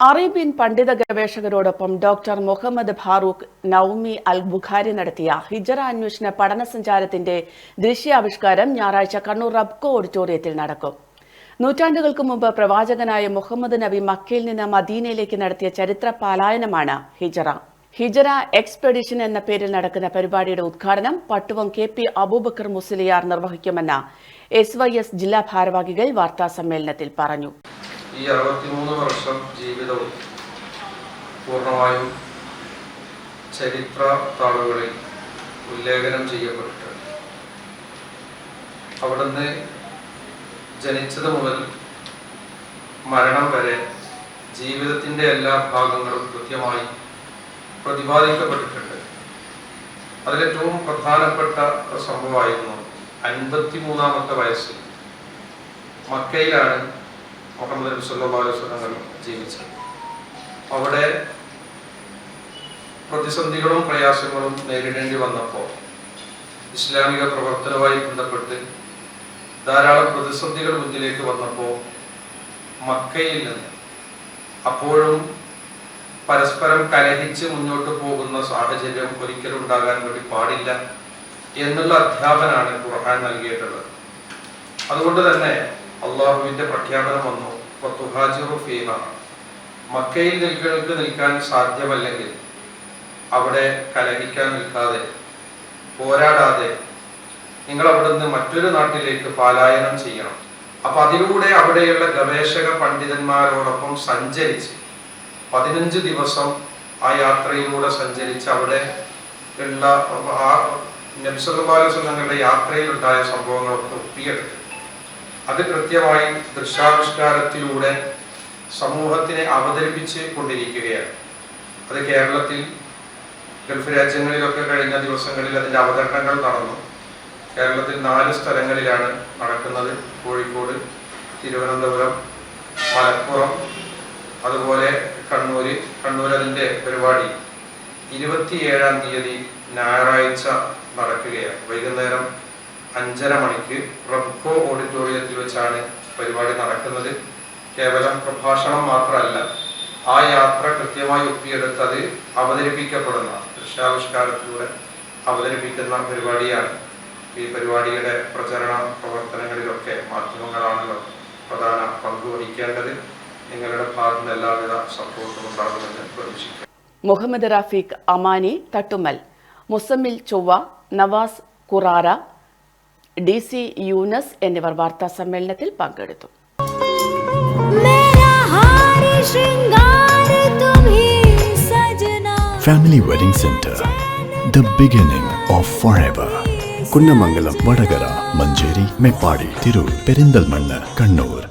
Arabian പണ്ഡിത ഗവേഷകരോടൊപ്പം doctor Muhammad Farooq Naumi Al Bukhari നടത്തിയ ഹിജറ അന്വേഷണ പഠന സഞ്ചാരത്തിന്റെ ദൃശ്യാവിഷ്കാരം ഞായറാഴ്ച കണ്ണൂർ റബ്കോ ഓഡിറ്റോറിയത്തിൽ നടക്കും. നൂറ്റാണ്ടുകൾക്ക് മുമ്പ് പ്രവാചകനായ മുഹമ്മദ് നബി മക്കയിൽ നിന്ന് മദീനയിലേക്ക് നടത്തിയ ചരിത്ര പാലായനമാണ് ഹിജറ. ഹിജറ എക്സ്പെഡിഷൻ എന്ന പേരിൽ നടക്കുന്ന പരിപാടിയുടെ ഉദ്ഘാടനം പട്ടുവം കെ പി അബൂബക്കർ മുസ്ലിയാർ നിർവഹിക്കുമെന്ന് എസ് വൈ എസ് ജില്ലാ ഭാരവാഹികൾ വാർത്താ സമ്മേളനത്തിൽ പറഞ്ഞു. ഈ അറുപത്തിമൂന്ന് വർഷം ജീവിതവും പൂർണമായും ചരിത്ര താളുകളിൽ ഉല്ലേഖനം ചെയ്യപ്പെട്ടിട്ടുണ്ട്. അവിടുന്ന് ജനിച്ചത് മുതൽ മരണം വരെ ജീവിതത്തിന്റെ എല്ലാ ഭാഗങ്ങളും കൃത്യമായി പ്രതിപാദിക്കപ്പെട്ടിട്ടുണ്ട്. അതിലേറ്റവും പ്രധാനപ്പെട്ട സംഭവമായിരുന്നു അൻപത്തിമൂന്നാമത്തെ വയസ്സിൽ മക്കയിലാണ് മുഹമ്മദ് നബി ജീവിച്ചത് അവിടെ പ്രതിസന്ധികളും പ്രയാസങ്ങളും നേരിടേണ്ടി വന്നപ്പോൾ ഇസ്ലാമിക പ്രവർത്തനവുമായി ബന്ധപ്പെട്ട് ധാരാളം പ്രതിസന്ധികൾ മുന്നിലേക്ക് വന്നപ്പോൾ മക്കയിൽ നിന്ന് അപ്പോഴും പരസ്പരം കലഹിച്ച് മുന്നോട്ട് പോകുന്ന സാഹചര്യം ഒരിക്കലും ഉണ്ടാകാൻ വേണ്ടി പാടില്ല എന്നുള്ള അധ്യാപനാണ് ഖുർഹാൻ നൽകിയിട്ടുള്ളത്. അതുകൊണ്ട് തന്നെ അള്ളാഹുവിന്റെ പ്രഖ്യാപനം വന്നു. "വതുഹാജിറു ഫീഹ." മക്കയിൽ നിൽക്കൾക്ക് നിൽക്കാൻ സാധ്യമല്ലെങ്കിൽ അവിടെ കലഹിക്കാൻ നിൽക്കാതെ പോരാടാതെ നിങ്ങൾ അവിടുന്ന് മറ്റൊരു നാട്ടിലേക്ക് പാലായനം ചെയ്യണം അപ്പൊ അതിലൂടെ അവിടെയുള്ള ഗവേഷക പണ്ഡിതന്മാരോടൊപ്പം സഞ്ചരിച്ച് പതിനഞ്ച് ദിവസം ആ യാത്രയിലൂടെ സഞ്ചരിച്ച് അവിടെ ഉള്ള ആ നബ്സല്ലാസ്വലങ്ങളുടെ യാത്രയിലുണ്ടായ സംഭവങ്ങളൊക്കെ ഒപ്പിയെടുത്ത് അത് കൃത്യമായി ദൃശ്യാവിഷ്കാരത്തിലൂടെ സമൂഹത്തിനെ അവതരിപ്പിച്ച് കൊണ്ടിരിക്കുകയാണ്. അത് കേരളത്തിൽ ഗൾഫ് രാജ്യങ്ങളിലൊക്കെ കഴിഞ്ഞ ദിവസങ്ങളിൽ അതിന്റെ അവതരണങ്ങൾ നടന്നു. കേരളത്തിൽ നാല് സ്ഥലങ്ങളിലാണ് നടക്കുന്നത്. കോഴിക്കോട് തിരുവനന്തപുരം മലപ്പുറം അതുപോലെ കണ്ണൂര്. കണ്ണൂർ അതിന്റെ പരിപാടി ഇരുപത്തിയേഴാം തീയതി ഞായറാഴ്ച നടക്കുകയാണ്. വൈകുന്നേരം അഞ്ചര മണിക്ക് റബ്കോ ഓഡിറ്റോറിയത്തിൽ വെച്ചാണ് പരിപാടി നടക്കുന്നത്. കേവലം പ്രഭാഷണം മാത്രമല്ല ആ യാത്ര കൃത്യമായി ഒപ്പിയെടുത്തത് അവതരിപ്പിക്കപ്പെടുന്ന ദൃശ്യാവിഷ്കാരത്തിലൂടെ അവതരിപ്പിക്കുന്ന പരിപാടിയാണ്. ഈ പരിപാടിയുടെ പ്രചരണ പ്രവർത്തനങ്ങളിലൊക്കെ മാധ്യമങ്ങളാണല്ലോ പ്രധാന പങ്ക് വഹിക്കേണ്ടത്. നിങ്ങളുടെ ഭാഗത്ത് എല്ലാവിധ സപ്പോർട്ടും ഉണ്ടാകുമെന്ന് പ്രതീക്ഷിക്കുന്നു. മുഹമ്മദ് റാഫിഖ് അമാനി തട്ടുമൽ മുസമ്മിൽ ചൊവ്വ നവാസ് കുറാറ ഡി സി യൂനസ് എന്നിവർ വാർത്താ സമ്മേളനത്തിൽ പങ്കെടുത്തു. Family wedding centre the beginning of for ever Kunnamangalam Vadakara Manjeri Meppadi Tirur Perinthalmanna Kannur.